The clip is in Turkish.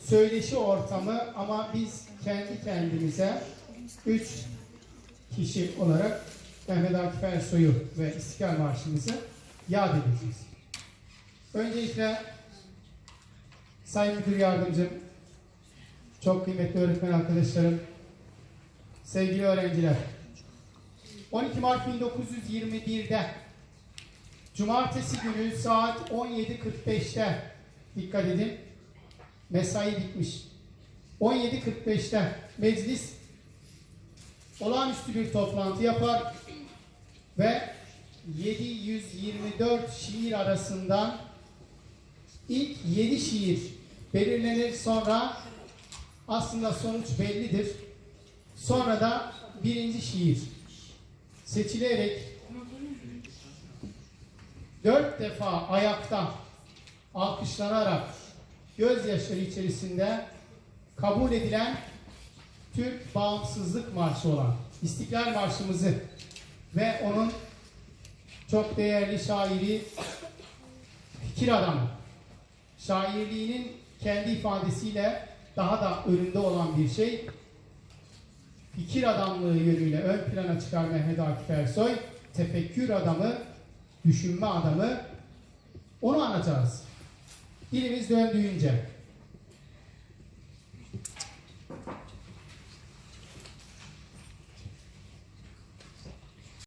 söyleşi ortamı ama biz kendi kendimize üç kişi olarak Mehmet Akif Ersoy'u ve İstiklal Marşımızı yad edeceğiz. Öncelikle Sayın Müdür Yardımcım, çok kıymetli öğretmen arkadaşlarım, sevgili öğrenciler, 12 Mart 1921'de Cumartesi günü saat 17.45'te dikkat edin mesai bitmiş. 17.45'te meclis olağanüstü bir toplantı yapar ve 724 şiir arasından ilk 7 şiir belirlenir sonra aslında sonuç bellidir. Sonra da birinci şiir seçilerek dört defa ayakta alkışlanarak gözyaşları içerisinde kabul edilen Türk Bağımsızlık Marşı olan İstiklal Marşımızı ve onun çok değerli şairi fikir adamı şairliğinin kendi ifadesiyle daha da önünde olan bir şey fikir adamlığı yönüyle ön plana çıkar Mehmet Akif Ersoy tefekkür adamı düşünme adamı onu anlatacağız. Dilimiz döndüğünce.